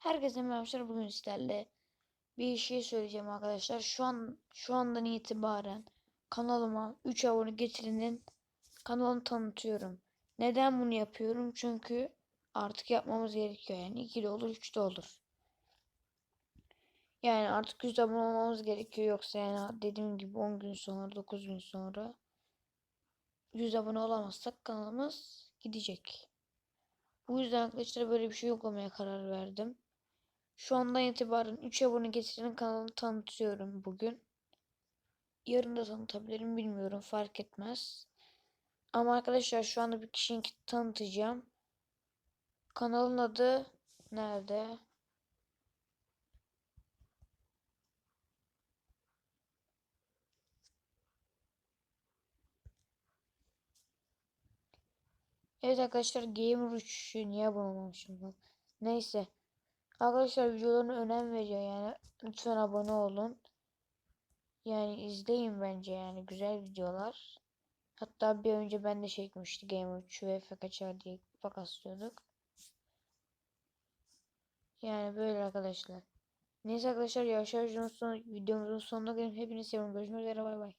Herkese merhabalar bugün sizlerle bir şey söyleyeceğim arkadaşlar. Şu an şu andan itibaren kanalıma 3 abone getirinin kanalını tanıtıyorum. Neden bunu yapıyorum? Çünkü artık yapmamız gerekiyor. Yani 2 de olur 3 de olur. Yani artık 100 abone olmamız gerekiyor. Yoksa yani dediğim gibi 10 gün sonra 9 gün sonra 100 abone olamazsak kanalımız gidecek. Bu yüzden arkadaşlar böyle bir şey uygulamaya karar verdim. Şu andan itibaren 3 abone getirenin kanalını tanıtıyorum bugün. Yarın da tanıtabilirim bilmiyorum fark etmez. Ama arkadaşlar şu anda bir kişinin tanıtacağım. Kanalın adı nerede? Evet arkadaşlar Gamer 3 niye abone olmamışım ben? Neyse. Arkadaşlar videolarına önem veriyor yani. Lütfen abone olun. Yani izleyin bence yani güzel videolar. Hatta bir önce ben de çekmişti Gamer 3 ve kaçar diye pakaslıyorduk. Yani böyle arkadaşlar. Neyse arkadaşlar yavaş yavaş videomuzun sonuna gelin. Hepinizi seviyorum. Görüşmek üzere bay bay.